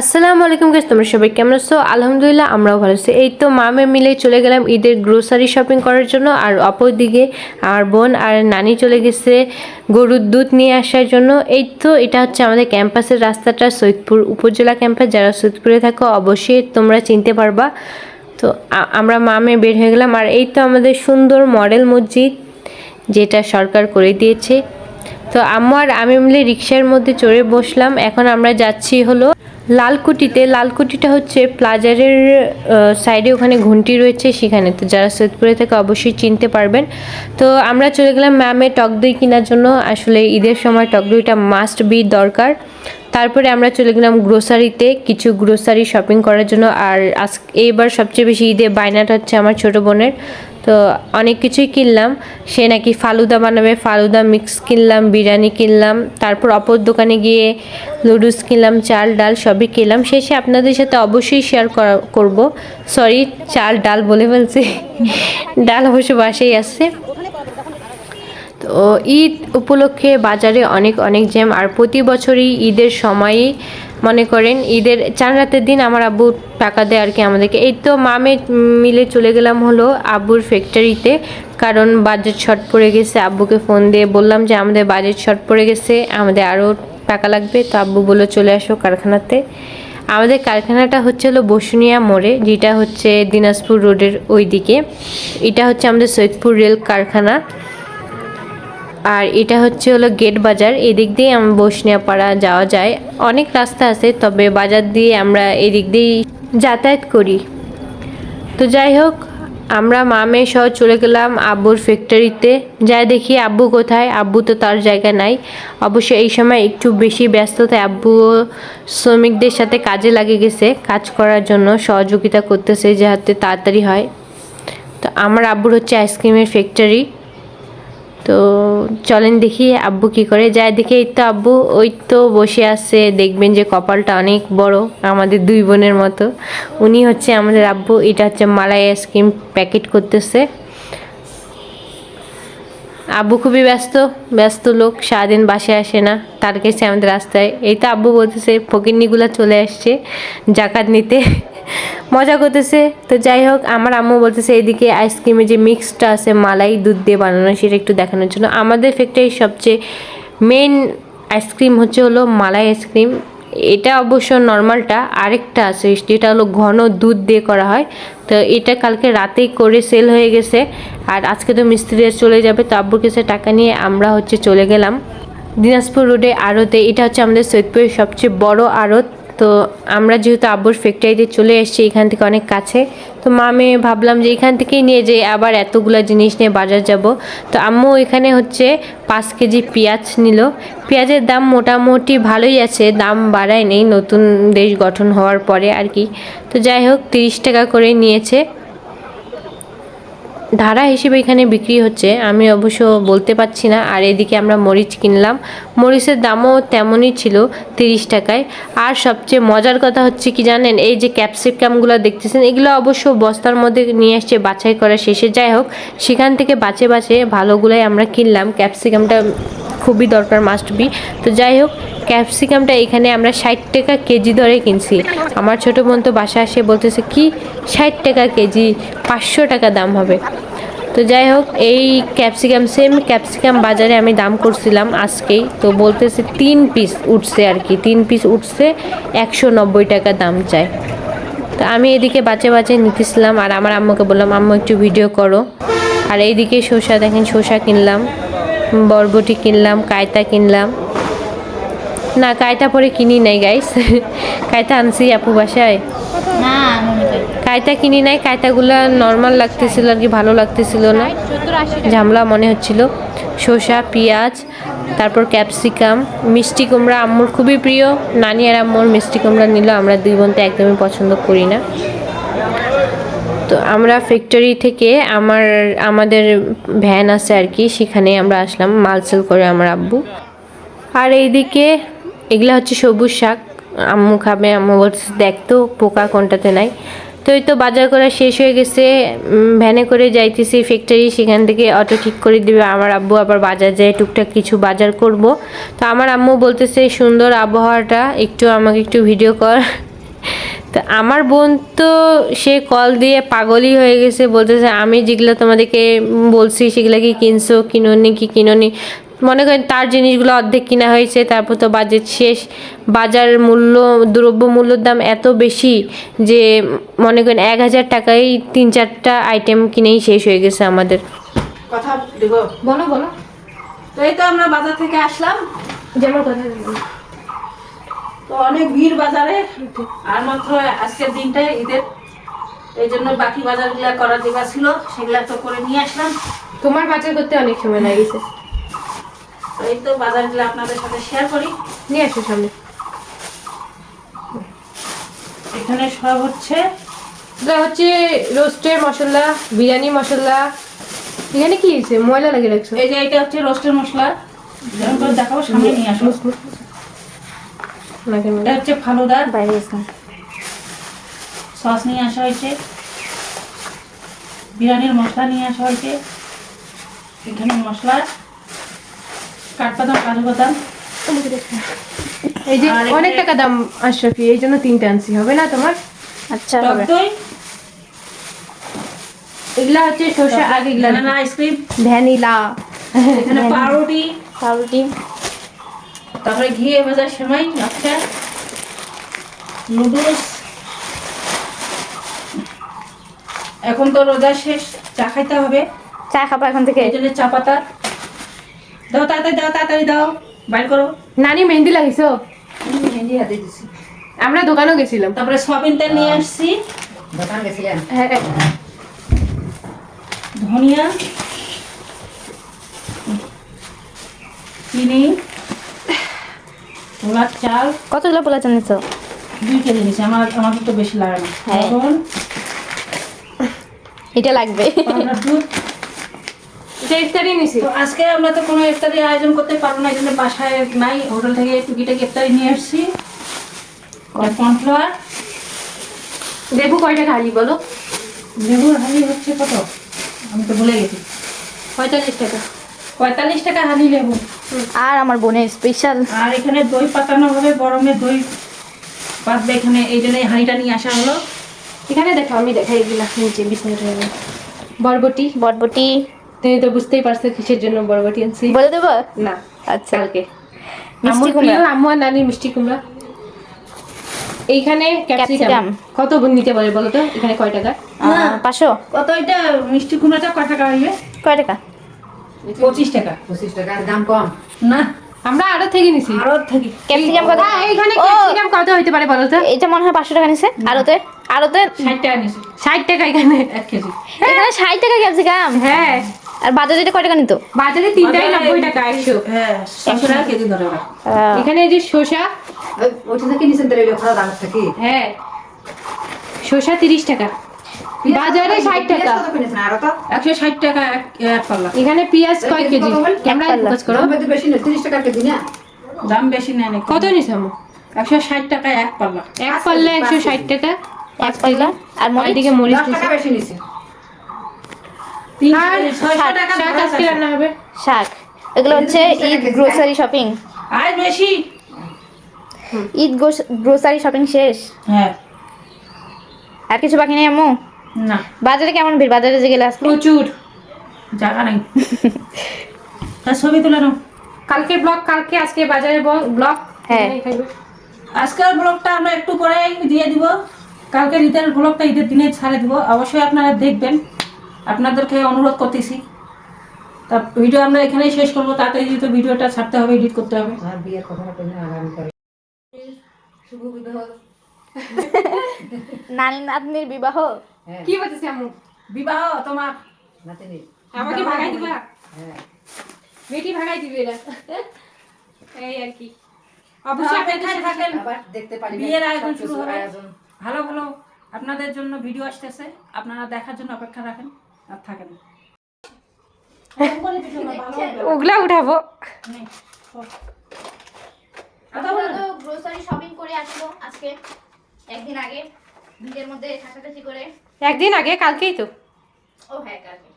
আসসালামু আলাইকুম গাইস তোমরা সবাই কেমন আছো? আলহামদুলিল্লাহ, আমরাও ভালো আছি। এই তো মামে মিলে চলে গেলাম ঈদের গ্রোসারি শপিং করার জন্য, আর অপর দিকে আমার বোন আর নানি চলে গেছে গরুর দুধ নিয়ে আসার জন্য। এই তো এটা হচ্ছে আমাদের ক্যাম্পাসের রাস্তাটা, সৈয়দপুর উপজেলা ক্যাম্পাস। যারা সৈয়দপুরে থাকো, অবশ্যই তোমরা চিনতে পারবা। তো আমরা মামে বের হয়ে গেলাম, আর এই তো আমাদের সুন্দর মডেল মসজিদ, যেটা সরকার করে দিয়েছে। তো আমার আমি মিলে রিক্সার মধ্যে চড়ে বসলাম। এখন আমরা যাচ্ছি হলো লালকুটিতে, লালকুটিটা হচ্ছে প্লাজারের সাইডে ওখানে ঘুমটি রয়েছে সেখানে। তো যারা সৈয়দপুরে থেকে অবশ্যই চিনতে পারবেন। তো আমরা চলে গেলাম ম্যামে টক দই কেনার জন্য। আসলে ঈদের সময় টক দইটা মাস্ট বি দরকার। তারপরে আমরা চলে গেলাম গ্রোসারিতে কিছু গ্রোসারি শপিং করার জন্য। আর আজ, এইবার সবচেয়ে বেশি ঈদে বায়নাটা হচ্ছে আমার ছোট বোনের। তো অনেক কিছুই কিনলাম। সে নাকি ফালুদা বানাবে, ফালুদা মিক্স কিনলাম, বিরিয়ানি কিনলাম, তারপর অপর দোকানে গিয়ে লুডুস কিনলাম, চাল, ডাল সবই কিনলাম। শেষে আপনাদের সাথে অবশ্যই শেয়ার করা, করব। সরি চাল, ডাল বলে ফেলছি। ডাল অবশ্য বাসেই আসছে তো ঈদ উপলক্ষে বাজারে অনেক অনেক জ্যাম। আর প্রতি বছরই ঈদের সময়ই মনে করেন, ঈদের চার রাতের দিন আমার আব্বু টাকা দেয় আর কি আমাদেরকে। এই তো মামে মিলে চলে গেলাম হলো আব্বুর ফ্যাক্টরিতে কারণ বাজেট শর্ট পড়ে গেছে। আব্বুকে ফোন দিয়ে বললাম যে, আমাদের বাজেট শর্ট পড়ে গেছে, আমাদের আরও টাকা লাগবে। তো আব্বু বলল, চলে আসো কারখানাতে। আমাদের কারখানাটা হচ্ছে হলো বসুনিয়া মোড়ে, যেটা হচ্ছে দিনাজপুর রোডের ওই দিকে এটা হচ্ছে আমাদের সৈয়দপুর রেল কারখানা। আর এটা হচ্ছে হলো গেট বাজার। এদিক দিয়ে আমরা বসনিয়াপাড়া যাওয়া যায়। অনেক রাস্তা আছে, তবে বাজার দিয়ে আমরা এদিক দিয়েই যাতায়াত করি। তো যাই হোক, আমরা মামে সহ চলে গেলাম আব্বুর ফ্যাক্টরিতে যাই দেখি আব্বু কোথায়? আব্বু তো তার জায়গা নাই। অবশ্য এই সময় একটু বেশি ব্যস্ত, তাই আব্বু শ্রমিকদের সাথে কাজে লাগে গেছে। কাজ করার জন্য সহযোগিতা করতেছে, যাতে তাড়াতাড়ি হয়। তো আমার আব্বুর হচ্ছে আইসক্রিমের ফ্যাক্টরি তো চলেন দেখি আব্বু কি করে। যায় দেখে এই তো আব্বু, ওই তো বসে আছে। দেখবেন যে কপালটা অনেক বড়, আমাদের দুই বোনের মতো। উনি হচ্ছে আমাদের আব্বু, এটা হচ্ছে মালাই আইসক্রিম প্যাকেট করতেছে। আব্বু খুবই ব্যস্ত ব্যস্ত লোক, সারাদিন বাসে আসে না। তার কাছে আমাদের রাস্তায়। এই তো আব্বু বলতেছে ফকিরনিগুলা চলে আসছে, জাকাত নিতে। মজা করতেছে। তো যাই হোক, আমার আম্মু বলতেছে এদিকে আইসক্রিমে যে মিক্সটা আছে, মালাই দুধ দিয়ে বানানো, সেটা একটু দেখানোর জন্য। আমাদের ফ্যাক্টরির সবচেয়ে মেন আইসক্রিম হচ্ছে হলো মালাই আইসক্রিম। এটা অবশ্য নর্মালটা, আরেকটা আছে, যেটা হলো ঘন দুধ দিয়ে করা হয়। তো এটা কালকে রাতেই করে সেল হয়ে গেছে। আর আজকে তো মিস্ত্রিরা চলে যাবে, তো আব্বুর কাছে টাকা নিয়ে আমরা হচ্ছে চলে গেলাম। দিনাজপুর রোডে আড়তে, এটা হচ্ছে আমাদের সৈয়দপুরের সবচেয়ে বড় আড়ত। তো আমরা যেহেতু আব্বুর ফ্যাক্টরিতে চলে এসেছি এখান থেকে অনেক কাছে, তো মা, আমি ভাবলাম যে এখান থেকেই নিয়ে যে আবার এতগুলো জিনিস নিয়ে বাজার যাব। তো আম্মু এখানে হচ্ছে পাঁচ কেজি পেঁয়াজ নিল। পেঁয়াজের দাম মোটামুটি ভালোই আছে, দাম বাড়ায় নেই, নতুন দেশ গঠন হওয়ার পরে আর কি। তো যাই হোক, তিরিশ টাকা করে নিয়েছে। ধারা হিসেবে এখানে বিক্রি হচ্ছে, আমি অবশ্য বলতে পারছি না। আর এদিকে আমরা মরিচ কিনলাম। মরিচের দামও তেমনই ছিল, তিরিশ টাকায়। আর সবচেয়ে মজার কথা হচ্ছে কি জানেন, এই যে ক্যাপসিকামগুলো দেখতেছেন, এগুলো অবশ্য বস্তার মধ্যে নিয়ে আসছে বাছাই করা শেষে। যাই হোক, সেখান থেকে বাঁচে বাঁচে ভালোগুলোই আমরা কিনলাম। ক্যাপসিকামটা খুবই দরকার মাস্ট বি তো যাই হোক ক্যাপসিকামটা এখানে আমরা ষাট টাকা কেজি ধরে কিনছি। আমার ছোটো বোন তো বাসা আসে, বলতেছে, কি? ষাট টাকা কেজি, পাঁচশো টাকা দাম হবে। তো যাই হোক, এই ক্যাপসিকাম সেম ক্যাপসিকাম বাজারে আমি দাম করছিলাম আজকেই। তো বলতেছে, তিন পিস উঠছে আর কি। তিন পিস উঠছে, একশো নব্বই টাকা দাম চায় তো আমি এদিকে বাঁচে বাঁচে নিতেছিলাম আর আমার আম্মুকে বললাম, আম্মু, একটু ভিডিও করো। আর এইদিকে শসা, দেখেন শসা কিনলাম। বরবটি কিনলাম কায়তা কিনলাম। না কায়তা পরে কিনি নাই গাইস কায়তা আনছি আপু বাসায়। কায়তা কিনি নাই কায়তাগুলো নর্মাল লাগতেছিল আর কি ভালো লাগতেছিল না। ঝামলা মনে হচ্ছিল। শসা পেঁয়াজ তারপর ক্যাপসিকাম মিষ্টি কুমড়া। আম্মুর খুবই প্রিয়। নানি আর আম্মুর মিষ্টি কুমড়া নিল আমরা দুই বোন তো একদমই পছন্দ করি না। তো আমরা ফ্যাক্টরি থেকে আমার, আমাদের ভ্যান আছে আর কি সেখানে আমরা আসলাম, মাল সেল করে আমার আব্বু। আর এইদিকে এগুলা হচ্ছে সবুজ শাক। আম্মু খাবে, আম্মু বলছে দেখ তো, পোকা কোনটাতে নাই। তো এই তো বাজার করা শেষ হয়ে গেছে। ভ্যানে করে যাইতেছি ফ্যাক্টরি সেখান থেকে অটো ঠিক করে দিবে আমার আব্বু। আবার বাজার যায় টুকটাক কিছু বাজার করব। তো আমার আম্মু বলতেছে, সুন্দর আবহাওয়াটা, একটু আমাকে একটু ভিডিও কর। তো আমার বোন তো সে কল দিয়ে পাগলই হয়ে গেছে বলতেছে আমি যেগুলো তোমাদেরকে বলছি সেগুলো কি কিনছো কিনোনি কি কিনোনি? মনে করেন তার জিনিসগুলো অর্ধেক কিনা হয়েছে তারপর তো বাজেট শেষ। বাজার মূল্য দ্রব্য মূল্যর দাম এত বেশি যে মনে করেন এক হাজার টাকায় তিন চারটা আইটেম কিনেই শেষ হয়ে গেছে আমাদের। কথা বলো বলো। তো এই তো আমরা বাজার থেকে আসলাম। যেমন কথা তো অনেক ভিড় বাজারে আর মাত্র আজকের দিনটাই ঈদের। এই জন্য বাকি বাজারগুলো করার দিবা ছিল সেগুলা তো করে নিয়ে আসলাম। তোমার বাজার করতে অনেক সময় লাগেছে। তো এই তো বাজারগুলো আপনাদের সাথে শেয়ার করি। নিয়ে আসো সামনে। এখানে সব হচ্ছে এটা হচ্ছে রোস্টের মশলা বিরিয়ানি মশলা। এখানে কি হয়েছে? ময়লা লাগে রাখছো? এই যে এটা হচ্ছে রোস্টের মশলা। দেখাবো সামনে নিয়ে মধ্যে। এটা হচ্ছে ফালুদা বাইরে সস নিয়ে আসা হয়েছে। বিরিয়ানির মশলা নিয়ে আসা হয়েছে। এখানে মশলা কাঠবাদাম কাজু বাদাম। এই যে অনেক টাকা দাম আশরাফি এই জন্য তিনটে আনছি। হবে না তোমার? আচ্ছা টক হবে। দই। এগুলা হচ্ছে সর্ষে আগে এগুলা আইসক্রিম ভ্যানিলা। এখানে পাউরুটি। পাউরুটি। তারপরে ঘিয়ে ভাজার সময় আচ্ছা নুডলস। এখন তো রোজা শেষ চা খাইতে হবে। চা খাব এখন থেকে। এই জন্য চা পাতা। দাও তাড়াতাড়ি দাও তাড়াতাড়ি দাও বাইর করো। নানি মেহেন্দি লাগিয়েছো? মেহেন্দি হাতে দিছি। আমরা দোকানেও গেছিলাম। তারপরে সয়াবিন তেল নিয়ে আসছি। দোকান হ্যাঁ ধনিয়া। চিনি পোলার চাল। কতগুলো পোলা চাল নিচ্ছ দুই কেজি নিয়েছি আমার আমাদের তো বেশি লাগে না। হ্যাঁ। এটা লাগবে। দুধ। এটা ইফতারি নিছি। তো আজকে আমরা তো কোনো ইফতারি আয়োজন করতে পারব না এই জন্য বাসায় নাই। হোটেল থেকে টুকিটাকি ইফতারি নিয়ে আসছি। কর্নফ্লাওয়ার। লেবু কয়টা খালি বলো? লেবুর হালি হচ্ছে কত? আমি তো ভুলে গেছি। পঁয়তাল্লিশ টাকা। পঁয়তাল্লিশ টাকা হালি লেবু। আর আমার বোনের স্পেশাল আর এখানে দই পাতানো হবে গরমে দই পাতবে এখানে। এই জন্য হাঁড়িটা নিয়ে আসা হলো। এখানে দেখো আমি দেখাই এগুলা নিচে বিছানাটা বরবটি। বটবটি তুমি তো বুঝতেই পারছ কিসের জন্য বরবটি আনছি। বলে দেবো? না আচ্ছা। কালকে। মিষ্টি কুমড়া। আম্মু আর নানির মিষ্টি কুমড়া। এইখানে ক্যাপসিকাম ক্যাপসিকাম। কত নিতে পারে বলো তো? এখানে কয় টাকা? পাঁচশো। কত এটা মিষ্টি কুমড়াটা? কয় টাকা হইবে? কয় টাকা? পঁচিশ টাকা। পঁচিশ টাকার দাম কম। না আমরা আরও থেকে নিছি। আরও থাকি। ক্যাপসিকাম কত হ্যাঁ, এইখানে ক্যাপসিকাম কত হইতে পারে বলো তো? এটা মনে হয় পাঁচশো টাকা নিছে আরোতে আরোতে ষাট টাকা নিয়েছি ষাট টাকা এখানে। এক কেজি। এখানে ষাট টাকা ক্যাপসিকাম? হ্যাঁ। আর বাজারে এটা কয় টাকা নিত? বাজারে তিনটাই নব্বই টাকা একশো। হ্যাঁ ছশো টাকা কেজি ধরে এখানে এই যে শসা। ওইটা থেকে নিছেন তাহলে ওটা দাম থেকে হ্যাঁ। শসা তিরিশ টাকা। বাজারে ষাট টাকা। একশো ষাট টাকা এক পাল্লা। এখানে পেঁয়াজ কয় কেজি? করো। বেশি না তিরিশ টাকার কেজি না? দাম বেশি নেয় নাকি? কত নিছ আমু? একশো ষাট টাকা এক পাল্লা। এক পাল্লা একশো ষাট টাকা এক পাল্লা। আর মরিচ? দিকে মরিচ টাকা বেশি নিছে। টাকা শাক এগুলো হচ্ছে ঈদ গ্রোসারি শপিং আর বেশি? ঈদ গ্রোসারি শপিং শেষ? হ্যাঁ। আর কিছু বাকি নেই আম্মু? না। বাজারে কেমন ভিড়? বাজারে যে গেলে প্রচুর। জায়গা নাই। তার ছবি তুলে নাও। কালকে ব্লগ কালকে আজকে বাজারে ব্লগ হ্যাঁ। আজকের ব্লগটা আমরা একটু পরে দিয়ে দিব। কালকে ঈদের ব্লগটা ঈদের দিনে ছাড়ে দিব। অবশ্যই আপনারা দেখবেন। আপনাদেরকে অনুরোধ করতেছি। তা ভিডিও আমরা এখানেই শেষ করব। তাড়াতাড়ি যেহেতু ভিডিওটা ছাড়তে হবে এডিট করতে হবে। আর বিয়ের কথা কই না আগামী করে। শুভ বিবাহ। নানি নাতনির বিবাহ? কি বলতেছি আমু বিবাহ তোমার? নাতিনি আমাকে ভাগাই দিবা? হ্যাঁ। বেটি ভাগাই দিবে এরা এই আর কি। অবশ্যই অপেক্ষায় থাকেন। দেখতে পারি বিয়ের আয়োজন শুরু হবে। ভালো ভালো। আপনাদের জন্য ভিডিও আসতেছে। আপনারা দেখার জন্য অপেক্ষা রাখেন। আর থাকেন। ওগুলা উঠাবো। গ্রোসারি শপিং করে আসলো আজকে একদিন আগে। নিজের মধ্যে ঠাসাঠাসি করে। একদিন আগে কালকেই তো। ও হ্যাঁ কালকে